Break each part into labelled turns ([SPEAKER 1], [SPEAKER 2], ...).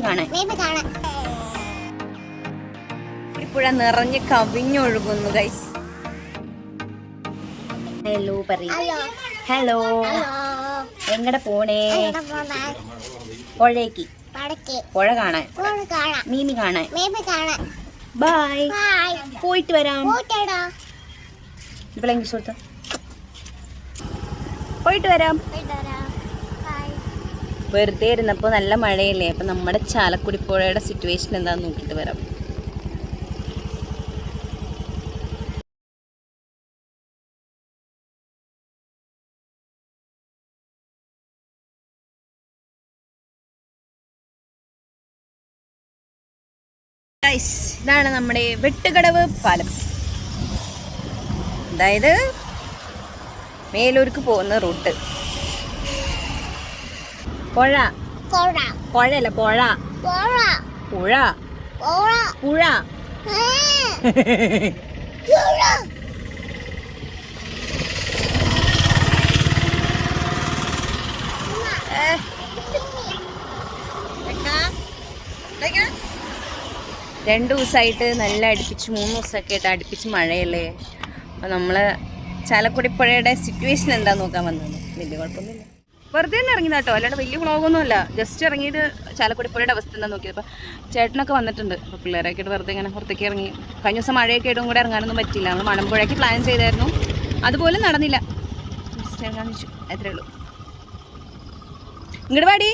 [SPEAKER 1] കാണാൻ പുഴ നിറഞ്ഞ് കവിഞ്ഞൊഴുകുന്നു ഗൈസ് ഹലോ പറയൂ.
[SPEAKER 2] ഹലോ
[SPEAKER 1] എങ്ങടെ പോണേ? പുഴയ്ക്ക്. പുഴ കാണാൻ. മീമി കാണാൻ ബായ് പോയിട്ട് വരാം. ഇവിടെ ഇംഗ്ലീഷ് കൊടുത്ത? പോയിട്ട് വരാം. വെറുതെ ഇരുന്നപ്പോൾ നല്ല മഴയല്ലേ? അപ്പം നമ്മുടെ ചാലക്കുടി പുഴയുടെ സിറ്റുവേഷൻ എന്താണെന്ന് നോക്കിയിട്ട് വരാം. ഇതാണ് നമ്മുടെ വെട്ടുകടവ് പാലം. അതായത് മേലൂർക്ക് പോകുന്ന റൂട്ട്. പുഴ.
[SPEAKER 2] പുഴ.
[SPEAKER 1] പുഴയല്ല പുഴ. പുഴ.
[SPEAKER 2] പുഴ.
[SPEAKER 1] പുഴ.
[SPEAKER 2] പുഴ.
[SPEAKER 1] രണ്ടു ദിവസമായിട്ട് നല്ല അടുപ്പിച്ച് മൂന്ന് ദിവസമൊക്കെ ആയിട്ട് അടുപ്പിച്ച് മഴയല്ലേ? അപ്പം നമ്മൾ ചാലക്കുടി പുഴയുടെ സിറ്റുവേഷൻ എന്താ നോക്കാൻ വന്നത് വലിയ കുഴപ്പമൊന്നുമില്ല. വെറുതെ ഒന്ന് ഇറങ്ങിയതാ കേട്ടോ. അല്ലാണ്ട് വലിയ വ്ളോഗൊന്നും അല്ല. ജസ്റ്റ് ഇറങ്ങിയിട്ട് ചാലക്കുടി പുഴയുടെ അവസ്ഥ എന്താ നോക്കിയത്. അപ്പോൾ ചേട്ടനൊക്കെ വന്നിട്ടുണ്ട്. അപ്പോൾ പിള്ളേരൊക്കെ വെറുതെ ഇങ്ങനെ പുറത്തേക്ക് ഇറങ്ങി. കഴിഞ്ഞ ദിവസം മഴയൊക്കെ ആയിട്ടും കൂടെ ഇറങ്ങാനൊന്നും പറ്റില്ല നമ്മൾ മണമ്പുഴയ്ക്ക് പ്ലാൻ ചെയ്തായിരുന്നു. അതുപോലെ നടന്നില്ല. ജസ്റ്റ് അത്രേ ഉള്ളൂ. ഇങ്ങോട്ട് പാടി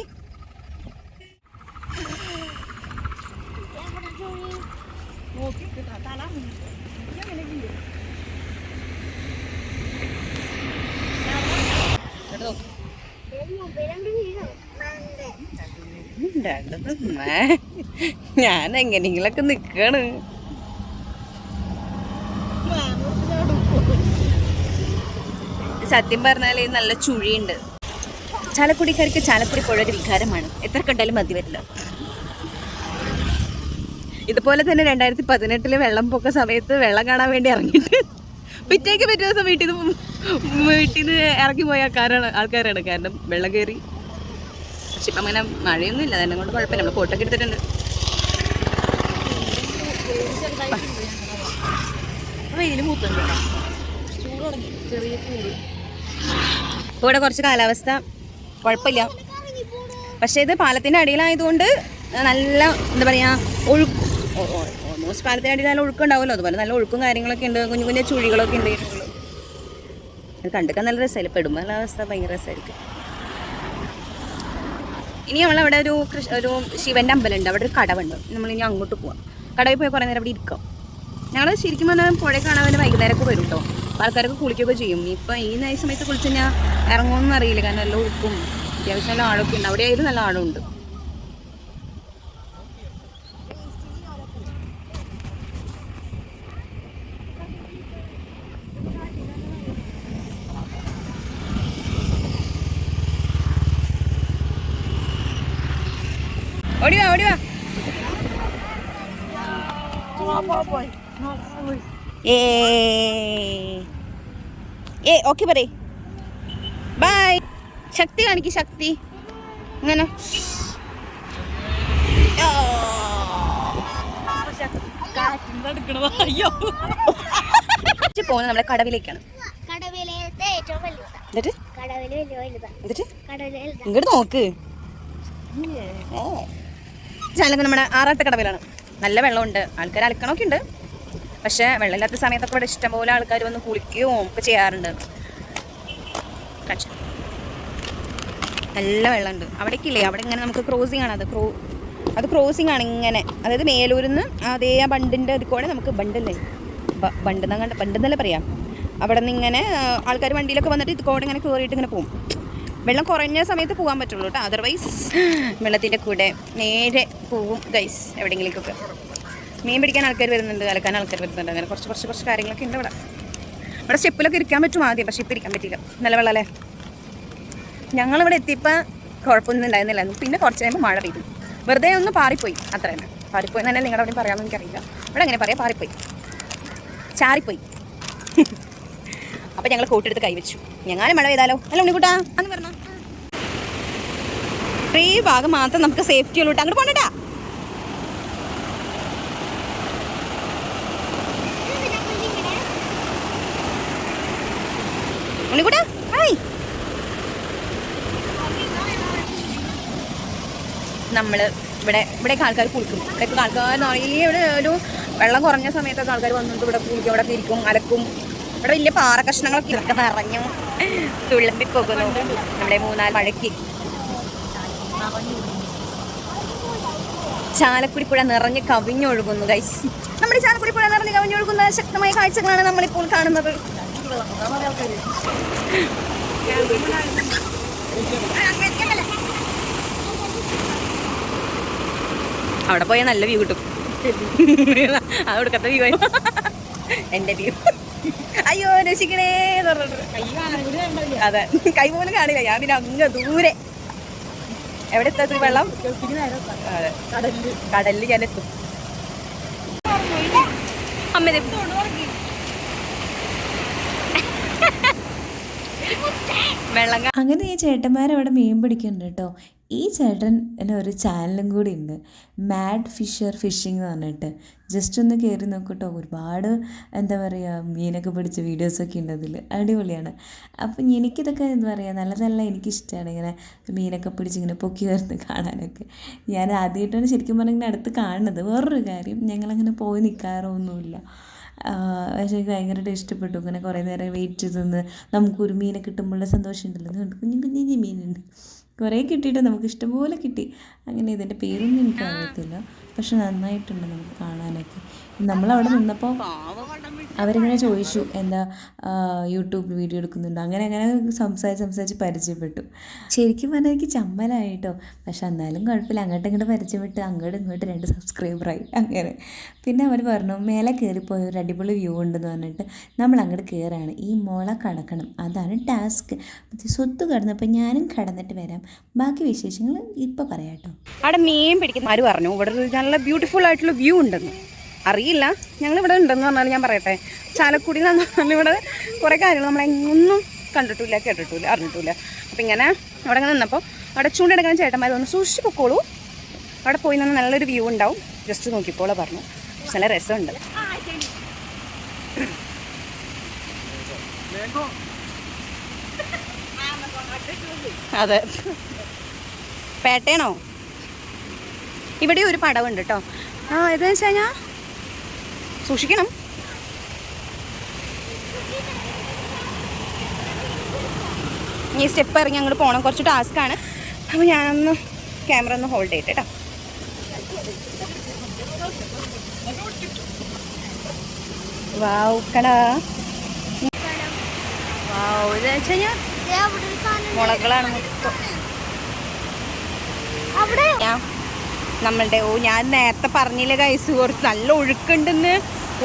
[SPEAKER 1] ഞാൻ എങ്ങനെയെങ്കിലൊക്കെ നിക്കാണ്. സത്യം പറഞ്ഞാൽ നല്ല ചുഴിയുണ്ട്. ചാലക്കുടിക്കാർക്ക് ചാലക്കുടി പുഴ ഒരു വികാരമാണ്. എത്ര കണ്ടാലും മതി വരില്ല. ഇതുപോലെ തന്നെ രണ്ടായിരത്തി പതിനെട്ടിൽ വെള്ളം പൊക്ക സമയത്ത് വെള്ളം കാണാൻ വേണ്ടി ഇറങ്ങിയിട്ട് പിറ്റേക്ക് പിറ്റേ ദിവസം വീട്ടിൽ നിന്ന് വീട്ടിൽ നിന്ന് ഇറങ്ങി പോയ ആൾക്കാരാണ് ആൾക്കാരാണ്. കാരണം വെള്ളം കയറി പക്ഷെ ഇപ്പം അങ്ങനെ മഴയൊന്നും ഇല്ല തന്നെ കൊണ്ട് കുഴപ്പമില്ല. നമ്മൾ കോട്ടൊക്കെ എടുത്തിട്ടുണ്ട്. വെയിൽ മൂത്തുണ്ട് ഇപ്പോൾ ഇവിടെ കുറച്ച് കാലാവസ്ഥ കുഴപ്പമില്ല. പക്ഷേ ഇത് പാലത്തിന്റെ അടിയിലായതുകൊണ്ട് നല്ല എന്താ പറയുക ഒഴുക്ക് ഓൾമോസ്റ്റ് പാലത്തിന്റെ അടിയിൽ നല്ല ഒഴുക്കുണ്ടാവുമല്ലോ അതുപോലെ നല്ല ഒഴുക്കും കാര്യങ്ങളൊക്കെ ഉണ്ട്. കുഞ്ഞു കുഞ്ഞു ചുഴികളൊക്കെ ഉണ്ട്. അത് കണ്ടിക്കാൻ നല്ല രസമായില്ല? പെടുമ്പോൾ നല്ല അവസ്ഥ ഭയങ്കര രസമായിരിക്കും. ഇനി നമ്മളവിടെ ഒരു കൃഷി ഒരു ശിവന്റെ അമ്പലമുണ്ട്. അവിടെ ഒരു കടവുണ്ട്. നമ്മൾ ഇനി അങ്ങോട്ട് പോവാം. കടവിൽ പോയി കുറേ നേരം അവിടെ ഇരിക്കാം. ഞങ്ങൾ ശരിക്കും പറഞ്ഞാൽ പുഴ കാണാൻ വേണ്ടി വൈകുന്നേരമൊക്കെ വരും കേട്ടോ. ആൾക്കാരൊക്കെ കുളിക്കുകയൊക്കെ ചെയ്യും. ഇപ്പം ഈ സമയത്ത് കുളിച്ച് കഴിഞ്ഞാൽ ഇറങ്ങുമെന്ന് അറിയില്ല കാരണം നല്ല ഉപ്പും അത്യാവശ്യം നല്ല ആഴമൊക്കെ ഉണ്ട്. അവിടെ ആയാലും നല്ല ആഴമുണ്ട് ഓടിവാ ഓടിവാ ഏ. ഏ ഓക്കെ പറയ്. ബൈ ശക്തി കാണിക്ക് ശക്തി. ഇത് പോകുന്നത് നമ്മളെ കടവിലേക്കാണ്. ഇങ്ങോട്ട് നോക്ക്. ചാലക്ക് നമ്മുടെ ആറാട്ട് കടവിലാണ്. നല്ല വെള്ളമുണ്ട്. ആൾക്കാർ അലക്കണമൊക്കെ ഉണ്ട് പക്ഷേ വെള്ളമില്ലാത്ത സമയത്തൊക്കെ ഇവിടെ ഇഷ്ടംപോലെ ആൾക്കാർ വന്ന് കുളിക്കുകയും ഒക്കെ ചെയ്യാറുണ്ട്. നല്ല വെള്ളമുണ്ട്. അവിടേക്കില്ലേ? അവിടെ ഇങ്ങനെ നമുക്ക് ക്രോസിങ് ആണ്. അത് ക്രോ അത് ക്രോസിങ് ആണ് ഇങ്ങനെ. അതായത് മേലൂരിൽ നിന്ന് അതേ ആ ബണ്ടിന്റെ ഇത് കൂടെ നമുക്ക് ബണ്ടല്ലേ? ബ- ബണ്ട് കണ്ട ബണ്ട് എന്നല്ലേ പറയാം? അവിടെ നിന്ന് ഇങ്ങനെ ആൾക്കാർ വണ്ടിയിലൊക്കെ വന്നിട്ട് ഇത് കൂടെ ഇങ്ങനെ കയറിയിട്ട് ഇങ്ങനെ പോകും വെള്ളം കുറഞ്ഞ സമയത്ത് പോകാൻ പറ്റുള്ളൂ കേട്ടോ അതർവൈസ് വെള്ളത്തിന്റെ കൂടെ നേരെ പോവും. ഗൈസ് എവിടെയെങ്കിലേക്കൊക്കെ മീൻ പിടിക്കാൻ ആൾക്കാർ വരുന്നുണ്ട് അലക്കാൻ ആൾക്കാർ വരുന്നുണ്ട്. അങ്ങനെ കുറച്ച് കുറച്ച് കുറച്ച് കാര്യങ്ങളൊക്കെ ഉണ്ട് ഇവിടെ. ഇവിടെ സ്റ്റെപ്പിലൊക്കെ ഇരിക്കാൻ പറ്റും ആദ്യം പക്ഷേ ഇപ്പം ഇരിക്കാൻ പറ്റില്ല നല്ല വെള്ളമല്ലേ ഞങ്ങളിവിടെ എത്തിയപ്പോൾ കുഴപ്പമൊന്നും ഉണ്ടായിരുന്നില്ല. പിന്നെ കുറച്ച് കഴിയുമ്പോൾ മഴ പെയ്തു. വെറുതെ ഒന്ന് പാറിപ്പോയി. അത്ര തന്നെ പാറിപ്പോയി തന്നെ നിങ്ങളുടെ അവിടെ പറയാമെന്ന് എനിക്കറിയില്ല ഇവിടെ എങ്ങനെ പറയാം? പാറിപ്പോയി. ചാറിപ്പോയി. അപ്പം ഞങ്ങൾ കോട്ടെടുത്ത് കൈവച്ചു. ഞങ്ങാനും മഴ പെയ്താലോ? അല്ല ഉണ്ണിക്കുട്ടാ അന്ന് പറഞ്ഞു ഈ ഭാഗം മാത്രം നമുക്ക് സേഫ്റ്റി ഉള്ളൂ അങ്ങോട്ട് പോകണട്ടാ നമ്മൾ ഹായ്. ഇവിടെ ഇവിടെയൊക്കെ ആൾക്കാർ കുളിക്കും. ഇവിടെയൊക്കെ ആൾക്കാർ നിറയെ ഇവിടെ ഒരു വെള്ളം കുറഞ്ഞ സമയത്തൊക്കെ ആൾക്കാർ വന്നിട്ട് ഇവിടെ കുളിക്കും. ഇവിടെ ഇരിക്കും അലക്കും. ഇവിടെ വലിയ പാറ കഷ്ണങ്ങളൊക്കെ ഇതൊക്കെ നിറഞ്ഞു തുള്ളമ്പി പോകുന്നു. നമ്മുടെ മൂന്നാൽ മഴയ്ക്ക്. ചാലക്കുടി പുഴ നിറഞ്ഞ് കവിഞ്ഞൊഴുകുന്നു ഗൈസ് നമ്മുടെ ചാലക്കുടി പുഴ നിറഞ്ഞ് കവിഞ്ഞൊഴുകുന്ന ശക്തമായ കാഴ്ചകളാണ് നമ്മളിപ്പോൾ കാണുന്നത്. അവിടെ പോയാൽ നല്ല വ്യൂ കിട്ടും. അത് കൊടുക്കത്തെ വ്യൂ എന്റെ വ്യൂ അയ്യോ രക്ഷിക്കണേ എന്ന് പറഞ്ഞിട്ട്. അതെ. കൈ പോലും കാണില്ല. ഞാൻ പിന്നെ അങ്ങ് ദൂരെ. എവിടെ എത്താത്ത വെള്ളം? അതെ. കടലിൽ ഞാൻ എത്തും. അമ്മ ദേ. വെള്ളം
[SPEAKER 3] അങ്ങനെ ഈ ചേട്ടന്മാരവിടെ മീൻ പിടിക്കുന്നുണ്ട് കേട്ടോ. ഈ ചേട്ടന് ഒരു ചാനലും കൂടി ഉണ്ട്. മാഡ് ഫിഷർ ഫിഷിംഗ് എന്ന് പറഞ്ഞിട്ട്. ജസ്റ്റ് ഒന്ന് കയറി നോക്കട്ടോ. ഒരുപാട് എന്താ പറയുക മീനൊക്കെ പിടിച്ച വീഡിയോസൊക്കെ ഉണ്ട് അതിൽ അടിപൊളിയാണ്. അപ്പം എനിക്കിതൊക്കെ എന്താ പറയുക നല്ല നല്ല എനിക്കിഷ്ടമാണ് ഇങ്ങനെ മീനൊക്കെ പിടിച്ച് ഇങ്ങനെ പൊക്കി വരുന്നത് കാണാനൊക്കെ. ഞാൻ ആദ്യമായിട്ടാണ് ശരിക്കും പറഞ്ഞാൽ അടുത്ത് കാണുന്നത്. വേറൊരു കാര്യം ഞങ്ങളങ്ങനെ പോയി നിൽക്കാറൊന്നുമില്ല പക്ഷേ എനിക്ക് ഭയങ്കരമായിട്ട് ഇഷ്ടപ്പെട്ടു. ഇങ്ങനെ കുറേ നേരം വെയിറ്റ് ചെയ്ത് നിന്ന് നമുക്കൊരു മീനെ കിട്ടുമ്പോഴുള്ള സന്തോഷം ഉണ്ടല്ലോ കുഞ്ഞു കുഞ്ഞു മീനുണ്ട്. കുറേ കിട്ടിയിട്ട് നമുക്ക് ഇഷ്ടംപോലെ കിട്ടി. അങ്ങനെ ഇതിന്റെ പേരൊന്നും എനിക്ക് അറിയത്തില്ല. പക്ഷെ നന്നായിട്ടുണ്ട് നമുക്ക് കാണാനൊക്കെ. നമ്മളവിടെ നിന്നപ്പോൾ അവരിങ്ങനെ ചോദിച്ചു എന്താ യൂട്യൂബിൽ യൂട്യൂബ് വീഡിയോ എടുക്കുന്നുണ്ട്? അങ്ങനെ അങ്ങനെ സംസാരിച്ച് സംസാരിച്ച് പരിചയപ്പെട്ടു. ശരിക്കും പറഞ്ഞാൽ എനിക്ക് ചമ്മലായിട്ടോ. പക്ഷെ എന്നാലും കുഴപ്പമില്ല. അങ്ങോട്ട് ഇങ്ങോട്ട് പരിചയപ്പെട്ട് അങ്ങോട്ടും ഇങ്ങോട്ട് രണ്ട് സബ്സ്ക്രൈബറായി അങ്ങനെ. പിന്നെ അവർ പറഞ്ഞു മേലെ കയറിപ്പോയ ഒരു അടിപൊളി വ്യൂ ഉണ്ടെന്ന് പറഞ്ഞിട്ട് നമ്മൾ അങ്ങോട്ട് കയറാണ്. ഈ മോളെ കടക്കണം. അതാണ് ടാസ്ക് സ്വത്ത് കടന്നപ്പോൾ ഞാനും കടന്നിട്ട് വരാം. ബാക്കി വിശേഷങ്ങൾ ഇപ്പോൾ പറയാട്ടോ കേട്ടോ.
[SPEAKER 1] അവിടെ മീൻ പിടിക്കുന്ന ആര് പറഞ്ഞു? ഇവിടെ ഒരു നല്ല ബ്യൂട്ടിഫുൾ ആയിട്ടുള്ള വ്യൂ ഉണ്ടെന്ന്. അറിയില്ല. ഞങ്ങൾ ഇവിടെ ഉണ്ടെന്ന് പറഞ്ഞാൽ ഞാൻ പറയട്ടെ. ചാലക്കുടി എന്ന് പറഞ്ഞാൽ ഇവിടെ കുറേ കാര്യങ്ങൾ നമ്മളെങ്ങൊന്നും കണ്ടിട്ടില്ല കേട്ടിട്ടില്ല അറിഞ്ഞിട്ടില്ല. അപ്പം ഇങ്ങനെ അവിടെ ഇങ്ങനെ നിന്നപ്പോൾ അവിടെ ചൂണ്ടെടുക്കുന്ന ചേട്ടന്മാർ ഒന്ന് സൂക്ഷിച്ച് പൊക്കോളൂ അവിടെ പോയി നിന്ന് നല്ലൊരു വ്യൂ ഉണ്ടാവും. ജസ്റ്റ് നോക്കിക്കോളെ പറഞ്ഞു. നല്ല രസമുണ്ട്. അതെ. പേട്ടയാണോ? ഇവിടെ ഒരു പടവുണ്ട് കേട്ടോ ആ ഏതാ വെച്ച് കഴിഞ്ഞാൽ സൂക്ഷിക്കണം. ഈ സ്റ്റെപ്പ് ഇറങ്ങി അങ്ങോട്ട് പോകണം കുറച്ച് ടാസ്ക് ആണ്. അപ്പോൾ ഞാനൊന്ന് ക്യാമറ ഒന്ന് ഹോൾഡ് ചെയ്ത് കേട്ടോ വാവ് കടാ വാവ് ഇതെന്ന് വെച്ച് കഴിഞ്ഞാൽ മുളകളാണ് മൊത്തം. നമ്മളുടെ ഓ ഞാൻ നേരത്തെ പറഞ്ഞില്ല കൈസ് കുറച്ച് നല്ല ഒഴുക്കുണ്ടെന്ന്.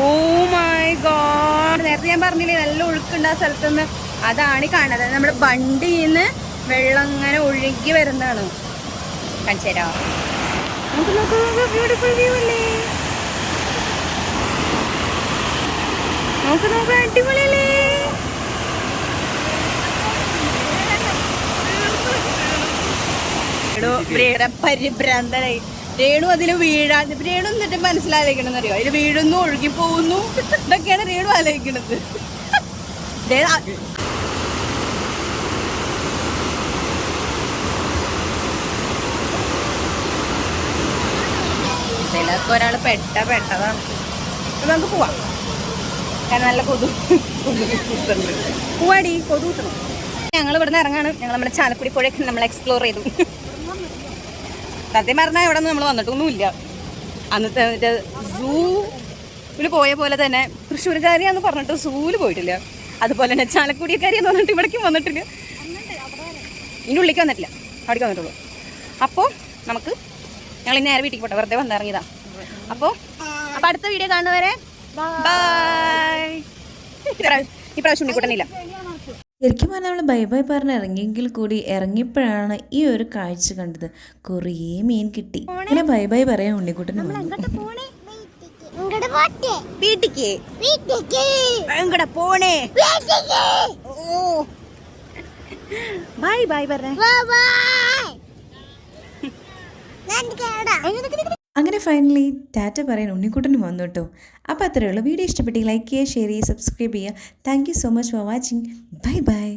[SPEAKER 1] ഓ മൈ ഗോഡ് നേരത്തെ ഞാൻ പറഞ്ഞില്ലേ നല്ല ഒഴുക്കുണ്ട് ആ സ്ഥലത്തുനിന്ന്. അതാണ് കാണുന്നത്. നമ്മുടെ വണ്ടിയിൽ നിന്ന് വെള്ളം അങ്ങനെ ഒഴുകി വരുന്നതാണ്. കാണിച്ചേരാ നമുക്ക് നോക്കാം ബ്യൂട്ടിഫുൾ വ്യൂ അല്ലേ? നോക്ക് നോക്ക് അടിപൊളിയല്ലേ? രേണു രേണ പരിഭ്രാന്തനായി. രേണു അതിൽ വീഴാൻ രേണു എന്നിട്ട് മനസ്സിലാലോചിക്കണമെന്ന് അറിയോ അതിൽ വീഴുന്നു ഒഴുകി പോകുന്നു ഇതൊക്കെയാണ് രേണു ആലോചിക്കണത്. ഇതിലൊക്കെ ഒരാൾ പെട്ട പെട്ടതാണ്. നമുക്ക് പോവാം. കാരണം നല്ല കൊതു പോവാടി കൊതു കിട്ടണം ഞങ്ങൾ ഇവിടുന്ന് ഇറങ്ങാണ്. ഞങ്ങൾ നമ്മുടെ ചാലക്കുടി പുഴയൊക്കെ നമ്മൾ എക്സ്പ്ലോർ ചെയ്തു. സത്യം പറഞ്ഞാൽ ഇവിടെ നമ്മൾ വന്നിട്ടൊന്നുമില്ല. അന്നത്തെ മറ്റേ സൂവിൽ പോയ പോലെ തന്നെ തൃശ്ശൂർക്കാരിയാന്ന് പറഞ്ഞിട്ട് സൂവിൽ പോയിട്ടില്ല. അതുപോലെ തന്നെ ചാലക്കുടിക്കാരിയെന്ന് പറഞ്ഞിട്ട് ഇവിടേക്കും വന്നിട്ടില്ല. ഇനി ഉള്ളിലേക്ക് വന്നിട്ടില്ല. അവിടേക്ക് വന്നിട്ടുള്ളൂ. അപ്പോൾ നമുക്ക് ഞങ്ങൾ ഇന്ന് നേരെ വീട്ടിൽ പോട്ടെ. വെറുതെ വന്നിറങ്ങിയതാ. അപ്പോൾ അപ്പോൾ അടുത്ത വീഡിയോ കാണുന്നവരെ ബൈ ഇപ്രാവശ്യം ഉണ്ണിക്കുട്ടനില്ല.
[SPEAKER 3] ശരിക്കും പറഞ്ഞാൽ നമ്മൾ ബൈ ബൈ പറഞ്ഞ് ഇറങ്ങിയെങ്കിൽ കൂടി ഇറങ്ങിയപ്പോഴാണ് ഈ ഒരു കാഴ്ച കണ്ടത്. കുറേ മീൻ കിട്ടി. അങ്ങനെ ബൈ ബൈ പറയാൻ ഉണ്ണിക്കുട്ടന്
[SPEAKER 1] ബൈ ബൈ പറഞ്ഞേ.
[SPEAKER 3] അങ്ങനെ ഫൈനലി ടാറ്റ പറയാൻ ഉണ്ണിക്കുട്ടനും വന്നു കേട്ടോ. അപ്പോൾ അത്രയേ ഉള്ളൂ. വീഡിയോ ഇഷ്ടപ്പെട്ടെങ്കിൽ ലൈക്ക് ചെയ്യുക ഷെയർ ചെയ്യുക സബ്സ്ക്രൈബ് ചെയ്യുക. Thank so much for watching bye bye